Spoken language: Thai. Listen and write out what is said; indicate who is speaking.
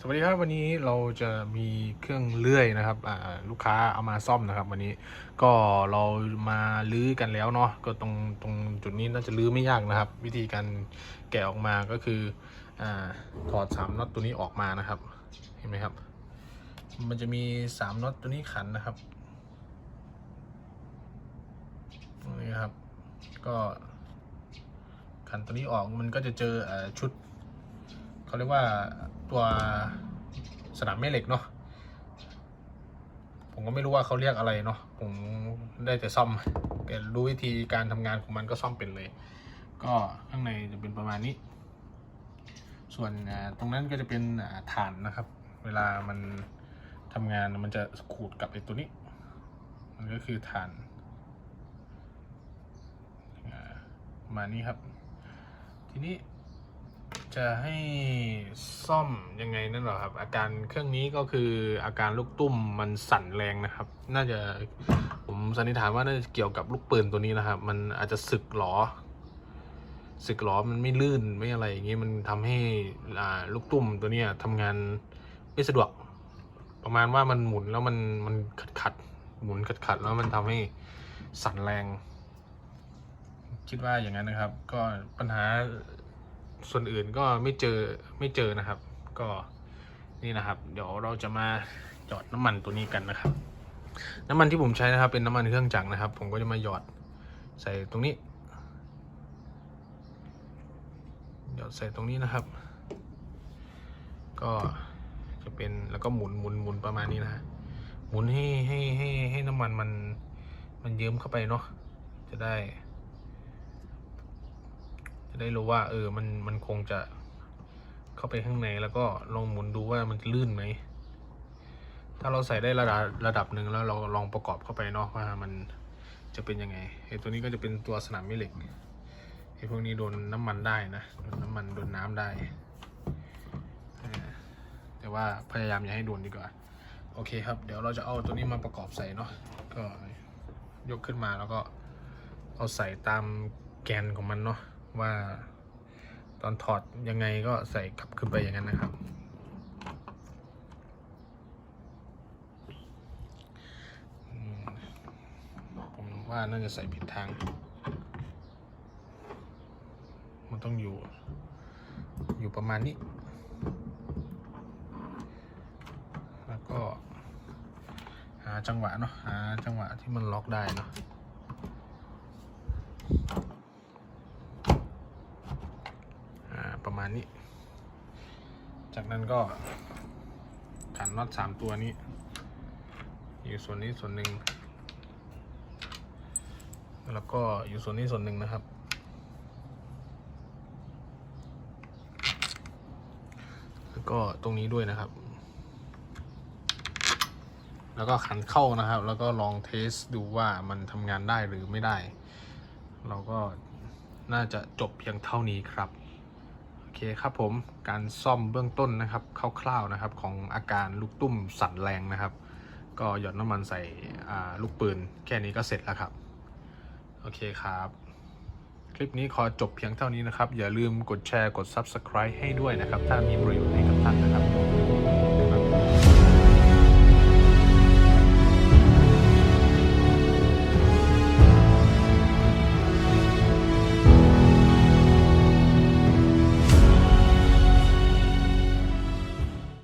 Speaker 1: สวัสดีครับวันนี้เราจะมีเครื่องเลื่อยนะครับลูกค้าเอามาซ่อมนะครับ วันนี้ก็เรามาลื้อกันแล้วเนาะก็ตรงตรงจุดนี้น่าจะลื้อไม่ยากนะครับ วิธีการแกะออกมาก็คืออถอดสามน็อตตัวนี้ออกมานะครับเห็นไหมครับ มันจะมีสามน็อตตัวนี้ขันนะครับนี่ครับ ก็ขันตัวนี้ออกมันก็จะเจออชุดเขาเรียกว่า ตัวสนามแม่เหล็กเนาะผมก็ไม่รู้ว่าเขาเรียกอะไรเนาะผมได้แต่ซ่อมแต่รู้วิธีการทำงานของมันก็ซ่อมเป็นเลย ก็ข้างในจะเป็นประมาณนี้ ส่วนตรงนั้นก็จะเป็นฐานนะครับ เวลามันทำงานมันจะขูดกับไอ้ตัวนี้ มันก็คือฐานมานี้ครับ ทีนี้จะให้ ซ่อมยังไงนั่นหรอครับ อาการเครื่องนี้ก็คืออาการลูกตุ้มมันสั่นแรงนะครับ น่าจะผมสันนิษฐานว่าน่าจะเกี่ยวกับลูกปืนตัวนี้นะครับ มันอาจจะสึกหรอสึกหรอมันไม่ลื่นไม่อะไรอย่างงี้มันทำให้อ่าลูกตุ้มตัวเนี้ยทำงานไม่สะดวก ประมาณว่ามันหมุนแล้วมันมันขัดขัดหมุนขัดขัดแล้วมันทำให้สั่นแรง คิดว่าอย่างนั้นนะครับ ก็ปัญหา ส่วนอื่นก็ไม่เจอไม่เจอนะครับ ก็นี่นะครับ เดี๋ยวเราจะมาหยอดน้ำมันตัวนี้กันนะครับ น้ำมันที่ผมใช้นะครับ เป็นน้ำมันเครื่องจักรนะครับ ผมก็จะมาหยอดใส่ตรงนี้หยอดใส่ตรงนี้นะครับ ก็จะเป็นแล้วก็หมุนหมุนหมุนประมาณนี้นะฮะหมุนให้ให้ให้ให้น้ำมันมันมันเยิ้มเข้าไปเนาะจะได้ จะได้รู้ว่า เออมันมันคงจะเข้าไปข้างในแล้วก็ลองหมุนดูว่ามันจะลื่นไหม ถ้าเราใส่ได้ระดับระดับหนึ่งแล้วเราลองประกอบเข้าไปเนาะว่ามันจะเป็นยังไงไอ้ตัวนี้ก็จะเป็นตัวสนามแม่เหล็กไอ้พวกนี้โดนน้ำมันได้นะโดนน้ำมันโดนน้ำได้แต่ว่าพยายามอย่าให้โดนดีกว่า โอเคครับ เดี๋ยวเราจะเอาตัวนี้มาประกอบใส่เนาะก็ยกขึ้นมาแล้วก็เอาใส่ตามแกนของมันเนาะ ว่าตอนถอดยังไงก็ใส่กลับขึ้นไปอย่างนั้นนะครับ ผมว่าน่าจะใส่ผิดทาง มันต้องอยู่ อยู่ประมาณนี้ แล้วก็ หาจังหวะเนาะ หาจังหวะที่มันล็อกได้เนาะ อ่าประมา ณนี้ จากนั้นก็ขันน็อตสามตัวนี้ อยู่ส่วนนี้ส่วนหนึ่ง แล้วก็อยู่ส่วนนี้ส่วนหนึ่งนะครับ แล้วก็ตรงนี้ด้วยนะครับ แล้วก็ขันเข้านะครับ แล้วก็ลองเทสดูว่ามันทำงานได้หรือไม่ได้ เราก็น่าจะจบเพียงเท่านี้ครับ เคครับผมการซ่อมเบื้องต้นนะครับคร่าวๆนะครับของอาการลูกตุ้มสั่นแรงนะครับ ก็หยดน้ำมันใส่ลูกปืน แค่นี้ก็เสร็จแล้วครับ โอเคครับ คลิปนี้ขอจบเพียงเท่านี้นะครับ อย่าลืมกดแชร์กด Subscribe ให้ด้วยนะครับ ถ้ามีประโยชน์ให้กับท่านนะครับ